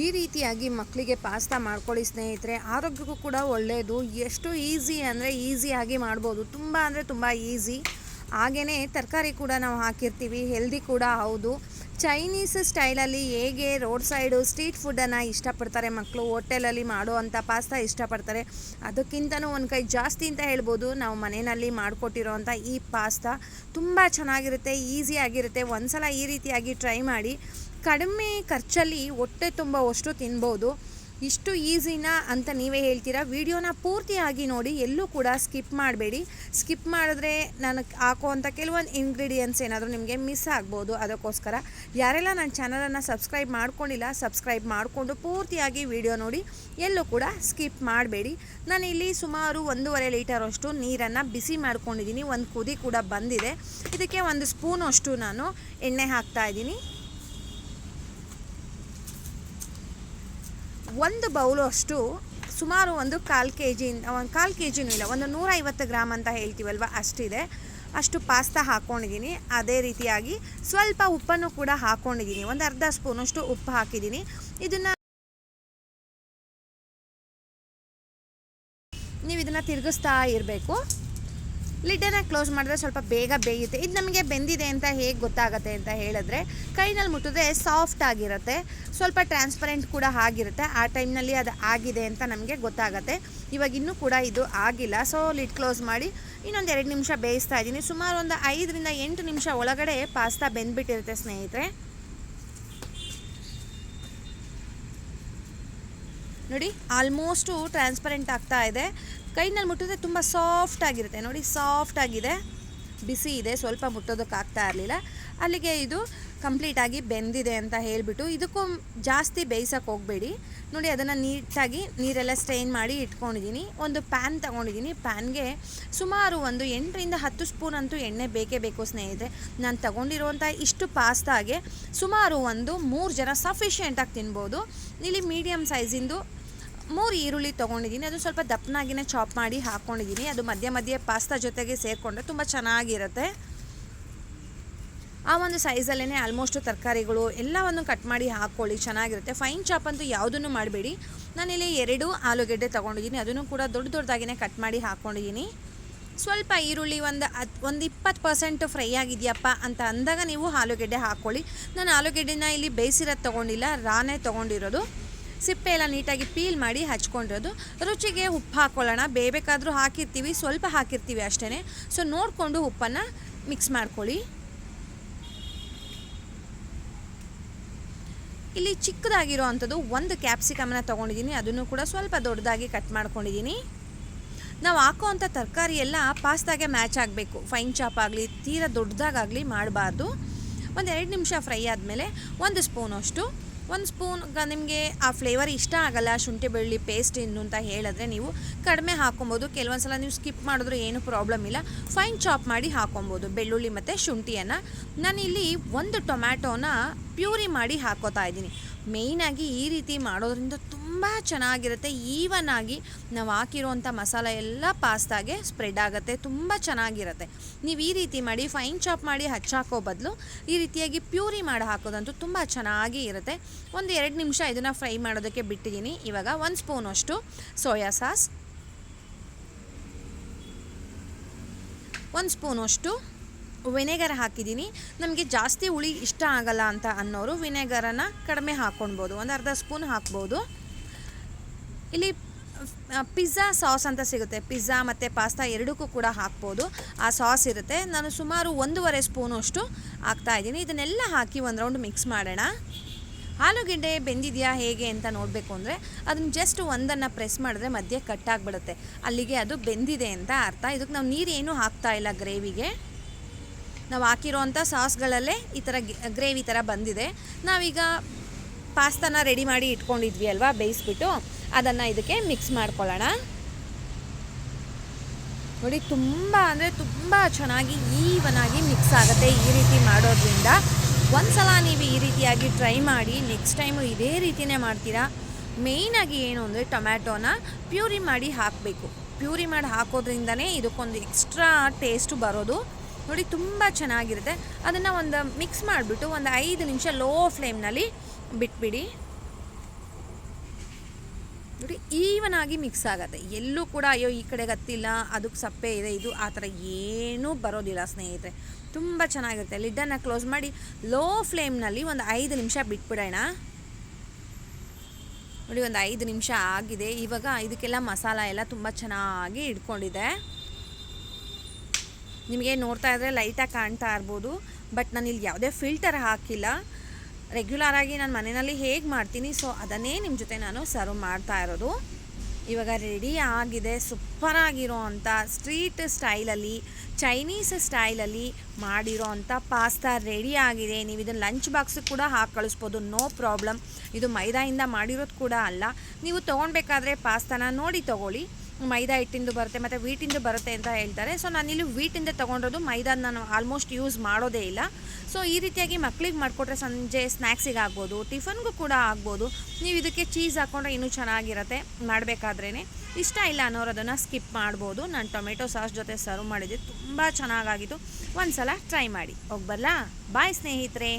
ಈ ರೀತಿಯಾಗಿ ಮಕ್ಕಳಿಗೆ ಪಾಸ್ತಾ ಮಾಡ್ಕೊಳ್ಳಿ ಸ್ನೇಹಿತರೆ. ಆರೋಗ್ಯಕ್ಕೂ ಕೂಡ ಒಳ್ಳೆಯದು ಎಷ್ಟು ಈಸಿ ಅಂದರೆ ಈಸಿಯಾಗಿ ಮಾಡ್ಬೋದು. ತುಂಬ ಅಂದರೆ ತುಂಬ ಈಸಿ. ಹಾಗೆಯೇ ತರಕಾರಿ ಕೂಡ ನಾವು ಹಾಕಿರ್ತೀವಿ. ಹೆಲ್ದಿ ಕೂಡ ಹೌದು. ಚೈನೀಸ್ ಸ್ಟೈಲಲ್ಲಿ ಹೇಗೆ ರೋಡ್ ಸೈಡು ಸ್ಟ್ರೀಟ್ ಫುಡ್ಡನ್ನು ಇಷ್ಟಪಡ್ತಾರೆ ಮಕ್ಕಳು, ಹೋಟೆಲಲ್ಲಿ ಮಾಡೋ ಅಂಥ ಪಾಸ್ತಾ ಇಷ್ಟಪಡ್ತಾರೆ. ಅದಕ್ಕಿಂತನೂ ಒಂದು ಕೈ ಜಾಸ್ತಿ ಅಂತ ಹೇಳ್ಬೋದು. ನಾವು ಮನೆಯಲ್ಲಿ ಮಾಡಿಕೊಟ್ಟಿರೋ ಅಂಥ ಈ ಪಾಸ್ತಾ ತುಂಬ ಚೆನ್ನಾಗಿರುತ್ತೆ ಈಸಿಯಾಗಿರುತ್ತೆ ಒಂದ್ಸಲ ಈ ರೀತಿಯಾಗಿ ಟ್ರೈ ಮಾಡಿ ಕಡಿಮೆ ಖರ್ಚಲ್ಲಿ ಹೊಟ್ಟೆ ತುಂಬ ಅಷ್ಟು ತಿನ್ಬೋದು. ಇಷ್ಟು ಈಸಿನಾ ಅಂತ ನೀವೇ ಹೇಳ್ತೀರಾ? ವಿಡಿಯೋನ ಪೂರ್ತಿಯಾಗಿ ನೋಡಿ, ಎಲ್ಲೂ ಕೂಡ ಸ್ಕಿಪ್ ಮಾಡಬೇಡಿ. ಸ್ಕಿಪ್ ಮಾಡಿದ್ರೆ ನನಗೆ ಹಾಕುವಂಥ ಕೆಲವೊಂದು ಇಂಗ್ರೀಡಿಯೆಂಟ್ಸ್ ಏನಾದರೂ ನಿಮಗೆ ಮಿಸ್ ಆಗ್ಬೋದು. ಅದಕ್ಕೋಸ್ಕರ ಯಾರೆಲ್ಲ ನನ್ನ ಚಾನಲನ್ನು ಸಬ್ಸ್ಕ್ರೈಬ್ ಮಾಡ್ಕೊಂಡಿಲ್ಲ ಸಬ್ಸ್ಕ್ರೈಬ್ ಮಾಡಿಕೊಂಡು ಪೂರ್ತಿಯಾಗಿ ವಿಡಿಯೋ ನೋಡಿ, ಎಲ್ಲೂ ಕೂಡ ಸ್ಕಿಪ್ ಮಾಡಬೇಡಿ. ನಾನು ಇಲ್ಲಿ ಸುಮಾರು ಒಂದೂವರೆ ಲೀಟರ್ ಅಷ್ಟು ನೀರನ್ನು ಬಿಸಿ ಮಾಡ್ಕೊಂಡಿದ್ದೀನಿ. ಒಂದು ಕುದಿ ಕೂಡ ಬಂದಿದೆ. ಇದಕ್ಕೆ ಒಂದು ಸ್ಪೂನಷ್ಟು ನಾನು ಎಣ್ಣೆ ಹಾಕ್ತಾ ಇದ್ದೀನಿ. ಒಂದು ಬೌಲು ಅಷ್ಟು ಸುಮಾರು ಒಂದು ಕಾಲು ಕೆ ಜಿ ಒಂದು ಕಾಲು ಕೆ ಜಿನೂ ಇಲ್ಲ, ಒಂದು ನೂರೈವತ್ತು ಗ್ರಾಮ್ ಅಂತ ಹೇಳ್ತೀವಲ್ವ, ಅಷ್ಟಿದೆ. ಅಷ್ಟು ಪಾಸ್ತಾ ಹಾಕ್ಕೊಂಡಿದ್ದೀನಿ ಅದೇ ರೀತಿಯಾಗಿ ಸ್ವಲ್ಪ ಉಪ್ಪನ್ನು ಕೂಡ ಹಾಕ್ಕೊಂಡಿದ್ದೀನಿ ಒಂದು ಅರ್ಧ ಸ್ಪೂನಷ್ಟು ಉಪ್ಪು ಹಾಕಿದ್ದೀನಿ. ಇದನ್ನು ನೀವು ಇದನ್ನು ತಿರುಗಿಸ್ತಾ ಇರಬೇಕು. ಲಿಡ್ಡನ್ನು ಕ್ಲೋಸ್ ಮಾಡಿದ್ರೆ ಸ್ವಲ್ಪ ಬೇಗ ಬೇಯುತ್ತೆ. ಇದು ನಮಗೆ ಬೆಂದಿದೆ ಅಂತ ಹೇಗೆ ಗೊತ್ತಾಗುತ್ತೆ ಅಂತ ಹೇಳಿದ್ರೆ, ಕೈನಲ್ಲಿ ಮುಟ್ಟಿದ್ರೆ ಸಾಫ್ಟ್ ಆಗಿರುತ್ತೆ. ಸ್ವಲ್ಪ ಟ್ರಾನ್ಸ್ಪರೆಂಟ್ ಕೂಡ ಆಗಿರುತ್ತೆ. ಆ ಟೈಮ್ನಲ್ಲಿ ಅದು ಆಗಿದೆ ಅಂತ ನಮಗೆ ಗೊತ್ತಾಗುತ್ತೆ. ಇವಾಗ ಇನ್ನೂ ಕೂಡ ಇದು ಆಗಿಲ್ಲ. ಸೊ, ಲಿಡ್ ಕ್ಲೋಸ್ ಮಾಡಿ ಇನ್ನೊಂದು ಎರಡು ನಿಮಿಷ ಬೇಯಿಸ್ತಾ ಇದ್ದೀನಿ. ಸುಮಾರು ಒಂದು ಐದರಿಂದ ಎಂಟು ನಿಮಿಷ ಒಳಗಡೆ ಪಾಸ್ತಾ ಬೆಂದ್ಬಿಟ್ಟಿರುತ್ತೆ ಸ್ನೇಹಿತರೆ. ನೋಡಿ ಆಲ್ಮೋಸ್ಟು ಟ್ರಾನ್ಸ್ಪರೆಂಟ್ ಆಗ್ತಾ ಇದೆ. ಕೈನಲ್ಲಿ ಮುಟ್ಟಿದ್ರೆ ತುಂಬ ಸಾಫ್ಟ್ ಆಗಿರುತ್ತೆ. ನೋಡಿ ಸಾಫ್ಟ್ ಆಗಿದೆ. ಬಿಸಿ ಇದೆ, ಸ್ವಲ್ಪ ಮುಟ್ಟೋದಕ್ಕಾಗ್ತಾ ಇರಲಿಲ್ಲ. ಅಲ್ಲಿಗೆ ಇದು ಕಂಪ್ಲೀಟಾಗಿ ಬೆಂದಿದೆ ಅಂತ ಹೇಳಿಬಿಟ್ಟು ಇದಕ್ಕೂ ಜಾಸ್ತಿ ಬೇಯಿಸೋಕೆ ಹೋಗಬೇಡಿ. ನೋಡಿ, ಅದನ್ನು ನೀಟಾಗಿ ನೀರೆಲ್ಲ ಸ್ಟ್ರೈನ್ ಮಾಡಿ ಇಟ್ಕೊಂಡಿದ್ದೀನಿ. ಒಂದು ಪ್ಯಾನ್ ತೊಗೊಂಡಿದ್ದೀನಿ. ಪ್ಯಾನ್ಗೆ ಸುಮಾರು ಒಂದು ಎಂಟರಿಂದ ಹತ್ತು ಸ್ಪೂನ್ ಅಂತೂ ಎಣ್ಣೆ ಬೇಕೇ ಬೇಕು ಸ್ನೇಹಿತರೆ. ನಾನು ತಗೊಂಡಿರುವಂಥ ಇಷ್ಟು ಪಾಸ್ತಾಗೆ ಸುಮಾರು ಒಂದು ಮೂರು ಜನ ಸಫಿಷಿಯೆಂಟಾಗಿ ತಿನ್ಬೋದು. ಇಲ್ಲಿ ಮೀಡಿಯಮ್ ಸೈಜಿಂದು ಮೂರು ಈರುಳ್ಳಿ ತೊಗೊಂಡಿದ್ದೀನಿ. ಅದು ಸ್ವಲ್ಪ ದಪ್ಪನಾಗಿನೇ ಚಾಪ್ ಮಾಡಿ ಹಾಕ್ಕೊಂಡಿದ್ದೀನಿ ಅದು ಮಧ್ಯ ಮಧ್ಯೆ ಪಾಸ್ತಾ ಜೊತೆಗೆ ಸೇರಿಕೊಂಡ್ರೆ ತುಂಬ ಚೆನ್ನಾಗಿರುತ್ತೆ. ಆ ಒಂದು ಸೈಜಲ್ಲೇ ಆಲ್ಮೋಸ್ಟ್ ತರಕಾರಿಗಳು ಎಲ್ಲವನ್ನು ಕಟ್ ಮಾಡಿ ಹಾಕ್ಕೊಳ್ಳಿ ಚೆನ್ನಾಗಿರುತ್ತೆ. ಫೈನ್ ಚಾಪ್ ಅಂತೂ ಯಾವುದನ್ನು ಮಾಡಬೇಡಿ. ನಾನಿಲ್ಲಿ ಎರಡು ಆಲೂಗೆಡ್ಡೆ ತೊಗೊಂಡಿದ್ದೀನಿ. ಅದನ್ನು ಕೂಡ ದೊಡ್ಡ ದೊಡ್ಡದಾಗಿನೇ ಕಟ್ ಮಾಡಿ ಹಾಕ್ಕೊಂಡಿದ್ದೀನಿ ಸ್ವಲ್ಪ ಈರುಳ್ಳಿ ಒಂದು ಹತ್, ಒಂದು ಇಪ್ಪತ್ತು ಪರ್ಸೆಂಟ್ ಫ್ರೈ ಆಗಿದೆಯಪ್ಪ ಅಂತ ಅಂದಾಗ ನೀವು ಆಲೂಗೆಡ್ಡೆ ಹಾಕ್ಕೊಳ್ಳಿ ನಾನು ಆಲೂಗೆಡ್ಡೆನ ಇಲ್ಲಿ ಬೇಯಿಸಿರೋದು ತೊಗೊಂಡಿಲ್ಲ, ರಾನೇ ತೊಗೊಂಡಿರೋದು. ಸಿಪ್ಪೆ ಎಲ್ಲ ನೀಟಾಗಿ ಪೀಲ್ ಮಾಡಿ ಹಚ್ಕೊಂಡಿರೋದು. ರುಚಿಗೆ ಉಪ್ಪು ಹಾಕ್ಕೊಳ್ಳೋಣ ಬೇಬೇಕಾದರೂ ಹಾಕಿರ್ತೀವಿ, ಸ್ವಲ್ಪ ಹಾಕಿರ್ತೀವಿ ಅಷ್ಟೇ ಸೊ ನೋಡಿಕೊಂಡು ಉಪ್ಪನ್ನು ಮಿಕ್ಸ್ ಮಾಡ್ಕೊಳ್ಳಿ. ಇಲ್ಲಿ ಚಿಕ್ಕದಾಗಿರೋ ಅಂಥದ್ದು ಒಂದು ಕ್ಯಾಪ್ಸಿಕಮನ್ನ ತೊಗೊಂಡಿದ್ದೀನಿ. ಅದನ್ನು ಕೂಡ ಸ್ವಲ್ಪ ದೊಡ್ಡದಾಗಿ ಕಟ್ ಮಾಡ್ಕೊಂಡಿದ್ದೀನಿ. ನಾವು ಹಾಕೋವಂಥ ತರಕಾರಿ ಎಲ್ಲ ಪಾಸ್ತಾಗೆ ಮ್ಯಾಚ್ ಆಗಬೇಕು. ಫೈನ್ ಚಾಪ್ ಆಗಲಿ, ತೀರಾ ದೊಡ್ಡದಾಗಾಗಲಿ ಮಾಡಬಾರ್ದು. ಒಂದು ಎರಡು ನಿಮಿಷ ಫ್ರೈ ಆದಮೇಲೆ ಒಂದು ಸ್ಪೂನ್ ಅಷ್ಟು. ಒಂದು ಸ್ಪೂನ್ ನಿಮಗೆ ಆ ಫ್ಲೇವರ್ ಇಷ್ಟ ಆಗಲ್ಲ, ಶುಂಠಿ ಬೆಳ್ಳುಳ್ಳಿ ಪೇಸ್ಟ್ ಇನ್ನು ಅಂತ ಹೇಳಿದ್ರೆ ನೀವು ಕಡಿಮೆ ಹಾಕೊಬೋದು ಕೆಲವೊಂದು ಸಲ ನೀವು ಸ್ಕಿಪ್ ಮಾಡಿದ್ರೂ ಏನು ಪ್ರಾಬ್ಲಮ್ ಇಲ್ಲ. ಫೈನ್ ಚಾಪ್ ಮಾಡಿ ಹಾಕೊಬೋದು ಬೆಳ್ಳುಳ್ಳಿ ಮತ್ತು ಶುಂಠಿಯನ್ನು. ನಾನಿಲ್ಲಿ ಒಂದು ಟೊಮ್ಯಾಟೋನ ಪ್ಯೂರಿ ಮಾಡಿ ಹಾಕೋತಾ ಇದ್ದೀನಿ. ಮೇಯ್ನಾಗಿ ಈ ರೀತಿ ಮಾಡೋದ್ರಿಂದ ತುಂಬ ಚೆನ್ನಾಗಿರುತ್ತೆ. ಈವನ್ ಆಗಿ ನಾವು ಹಾಕಿರೋವಂಥ ಮಸಾಲೆ ಎಲ್ಲ ಪಾಸ್ತಾಗೆ ಸ್ಪ್ರೆಡ್ ಆಗುತ್ತೆ, ತುಂಬ ಚೆನ್ನಾಗಿರುತ್ತೆ. ನೀವು ಈ ರೀತಿ ಮಾಡಿ ಫೈನ್ ಚಾಪ್ ಮಾಡಿ ಹಚ್ಚಾಕೋ ಬದಲು ಈ ರೀತಿಯಾಗಿ ಪ್ಯೂರಿ ಮಾಡಿ ಹಾಕೋದಂತೂ ತುಂಬ ಚೆನ್ನಾಗಿ ಇರುತ್ತೆ. ಒಂದು ಎರಡು ನಿಮಿಷ ಇದನ್ನು ಫ್ರೈ ಮಾಡೋದಕ್ಕೆ ಬಿಟ್ಟಿದ್ದೀನಿ ಇವಾಗ ಒಂದು ಸ್ಪೂನಷ್ಟು ಸೋಯಾ ಸಾಸ್. ಒಂದು ಸ್ಪೂನಷ್ಟು ವಿನೆಗರ್ ಹಾಕಿದ್ದೀನಿ. ನಮಗೆ ಜಾಸ್ತಿ ಹುಳಿ ಇಷ್ಟ ಆಗಲ್ಲ ಅಂತ ಅನ್ನೋರು ವಿನೆಗರನ್ನು ಕಡಿಮೆ ಹಾಕ್ಕೊಳ್ಬೋದು ಒಂದು ಅರ್ಧ ಸ್ಪೂನ್ ಹಾಕ್ಬೋದು. ಇಲ್ಲಿ ಪಿಜ್ಜಾ ಸಾಸ್ ಅಂತ ಸಿಗುತ್ತೆ. ಪಿಜ್ಜಾ ಮತ್ತು ಪಾಸ್ತಾ ಎರಡಕ್ಕೂ ಕೂಡ ಹಾಕ್ಬೋದು. ಆ ಸಾಸ್ ಇರುತ್ತೆ. ನಾನು ಸುಮಾರು ಒಂದೂವರೆ ಸ್ಪೂನು ಅಷ್ಟು ಹಾಕ್ತಾಯಿದ್ದೀನಿ ಇದನ್ನೆಲ್ಲ ಹಾಕಿ ಒಂದು ರೌಂಡ್ ಮಿಕ್ಸ್ ಮಾಡೋಣ. ಆಲೂಗೆಡ್ಡೆ ಬೆಂದಿದೆಯಾ ಹೇಗೆ ಅಂತ ನೋಡಬೇಕು ಅಂದರೆ, ಅದನ್ನ ಜಸ್ಟ್ ಒಂದನ್ನು ಪ್ರೆಸ್ ಮಾಡಿದ್ರೆ ಮಧ್ಯೆ ಕಟ್ಟಾಗ್ಬಿಡುತ್ತೆ ಅಲ್ಲಿಗೆ ಅದು ಬೆಂದಿದೆ ಅಂತ ಅರ್ಥ. ಇದಕ್ಕೆ ನಾವು ನೀರು ಏನೂ ಹಾಕ್ತಾ ಇಲ್ಲ ಗ್ರೇವಿಗೆ. ನಾವು ಹಾಕಿರೋವಂಥ ಸಾಸ್ಗಳಲ್ಲೇ ಈ ಥರ ಗ್ರೇವಿ ಥರ ಬಂದಿದೆ. ನಾವೀಗ ಪಾಸ್ತಾನ ರೆಡಿ ಮಾಡಿ ಇಟ್ಕೊಂಡಿದ್ವಿ ಅಲ್ವಾ ಬೇಯಿಸ್ಬಿಟ್ಟು, ಅದನ್ನು ಇದಕ್ಕೆ ಮಿಕ್ಸ್ ಮಾಡ್ಕೊಳ್ಳೋಣ. ನೋಡಿ ತುಂಬ ಅಂದರೆ ತುಂಬ ಚೆನ್ನಾಗಿ ಈವನಾಗಿ ಮಿಕ್ಸ್ ಆಗುತ್ತೆ ಈ ರೀತಿ ಮಾಡೋದ್ರಿಂದ. ಒಂದ್ಸಲ ನೀವು ಈ ರೀತಿಯಾಗಿ ಟ್ರೈ ಮಾಡಿ, ನೆಕ್ಸ್ಟ್ ಟೈಮು ಇದೇ ರೀತಿಯೇ ಮಾಡ್ತೀರಾ. ಮೇಯ್ನಾಗಿ ಏನು ಅಂದರೆ ಟೊಮ್ಯಾಟೋನ ಪ್ಯೂರಿ ಮಾಡಿ ಹಾಕಬೇಕು. ಪ್ಯೂರಿ ಮಾಡಿ ಹಾಕೋದ್ರಿಂದನೇ ಇದಕ್ಕೊಂದು ಎಕ್ಸ್ಟ್ರಾ ಟೇಸ್ಟು ಬರೋದು. ನೋಡಿ ತುಂಬ ಚೆನ್ನಾಗಿರುತ್ತೆ. ಅದನ್ನು ಒಂದು ಮಿಕ್ಸ್ ಮಾಡಿಬಿಟ್ಟು ಒಂದು ಐದು ನಿಮಿಷ ಲೋ ಫ್ಲೇಮ್ನಲ್ಲಿ ಬಿಟ್ಬಿಡಿ. ನೋಡಿ ಈವನ್ ಆಗಿ ಮಿಕ್ಸ್ ಆಗುತ್ತೆ. ಎಲ್ಲೂ ಕೂಡ ಅಯ್ಯೋ ಈ ಕಡೆಗೆ ಹತ್ತಿಲ್ಲ ಅದಕ್ಕೆ ಸಪ್ಪೆ ಇದೆ, ಇದು ಆ ಥರ ಏನೂ ಬರೋದಿಲ್ಲ ಸ್ನೇಹಿತರೆ. ತುಂಬ ಚೆನ್ನಾಗಿರುತ್ತೆ. ಲಿಡ್ಡನ್ನು ಕ್ಲೋಸ್ ಮಾಡಿ ಲೋ ಫ್ಲೇಮ್ನಲ್ಲಿ ಒಂದು ಐದು ನಿಮಿಷ ಬಿಟ್ಬಿಡೋಣ. ನೋಡಿ ಒಂದು ಐದು ನಿಮಿಷ ಆಗಿದೆ. ಇವಾಗ ಇದಕ್ಕೆಲ್ಲ ಮಸಾಲ ಎಲ್ಲ ತುಂಬ ಚೆನ್ನಾಗಿ ಇಟ್ಕೊಂಡಿದೆ ನಿಮಗೆ ನೋಡ್ತಾ ಇದ್ರೆ ಲೈಟಾಗಿ ಕಾಣ್ತಾ ಇರ್ಬೋದು. ಬಟ್ ನಾನು ಇಲ್ಲಿ ಯಾವುದೇ ಫಿಲ್ಟರ್ ಹಾಕಿಲ್ಲ. ರೆಗ್ಯುಲರ್ ಆಗಿ ನಾನು ಮನೆಯಲ್ಲಿ ಹೇಗೆ ಮಾಡ್ತೀನಿ? ಸೊ ಅದನ್ನೇ ನಿಮ್ಮ ಜೊತೆ ನಾನು ಸರ್ವ್ ಮಾಡ್ತಾ ಇರೋದು. ಇವಾಗ ರೆಡಿ ಆಗಿದೆ. ಸೂಪರ್ ಆಗಿರೋ ಅಂಥ ಸ್ಟ್ರೀಟ್ ಸ್ಟೈಲಲ್ಲಿ ಚೈನೀಸ್ ಸ್ಟೈಲಲ್ಲಿ ಮಾಡಿರೋ ಅಂಥ ಪಾಸ್ತಾ ರೆಡಿ ಆಗಿದೆ. ನೀವು ಇದನ್ನು ಲಂಚ್ ಬಾಕ್ಸಿಗೆ ಕೂಡ ಹಾಕಿ ಕಳಿಸ್ಬೋದು. ನೋ ಪ್ರಾಬ್ಲಮ್ ಇದು ಮೈದಾಯಿಂದ ಮಾಡಿರೋದು ಕೂಡ ಅಲ್ಲ. ನೀವು ತೊಗೊಳ್ಬೇಕಾದ್ರೆ ಪಾಸ್ತಾನ ನೋಡಿ ತೊಗೊಳ್ಳಿ. ಮೈದಾ ಹಿಟ್ಟಿಂದು ಬರುತ್ತೆ, ಮತ್ತು ವೀಟಿಂದು ಬರುತ್ತೆ ಅಂತ ಹೇಳ್ತಾರೆ. ಸೊ ನಾನಿಲ್ಲಿ ವೀಟಿಂದ ತೊಗೊಂಡಿರೋದು. ಮೈದಾ ನಾನು ಆಲ್ಮೋಸ್ಟ್ ಯೂಸ್ ಮಾಡೋದೇ ಇಲ್ಲ. ಸೊ ಈ ರೀತಿಯಾಗಿ ಮಕ್ಕಳಿಗೆ ಮಾಡಿಕೊಟ್ರೆ ಸಂಜೆ ಸ್ನ್ಯಾಕ್ಸಿಗೆ ಆಗ್ಬೋದು, ಟಿಫನ್ಗೂ ಕೂಡ ಆಗ್ಬೋದು. ನೀವು ಇದಕ್ಕೆ ಚೀಸ್ ಹಾಕ್ಕೊಂಡ್ರೆ ಇನ್ನೂ ಚೆನ್ನಾಗಿರುತ್ತೆ ಮಾಡಬೇಕಾದ್ರೇ ಇಷ್ಟ ಇಲ್ಲ ಅನ್ನೋರೋದನ್ನು ಸ್ಕಿಪ್ ಮಾಡ್ಬೋದು. ನಾನು ಟೊಮೆಟೊ ಸಾಸ್ ಜೊತೆ ಸರ್ವ್ ಮಾಡಿದ್ದೆ ತುಂಬ ಚೆನ್ನಾಗಾಗಿತ್ತು. ಒಂದು ಸಲ ಟ್ರೈ ಮಾಡಿ ಹೋಗ್ಬರ್ಲಾ ಬಾಯ್ ಸ್ನೇಹಿತರೆ!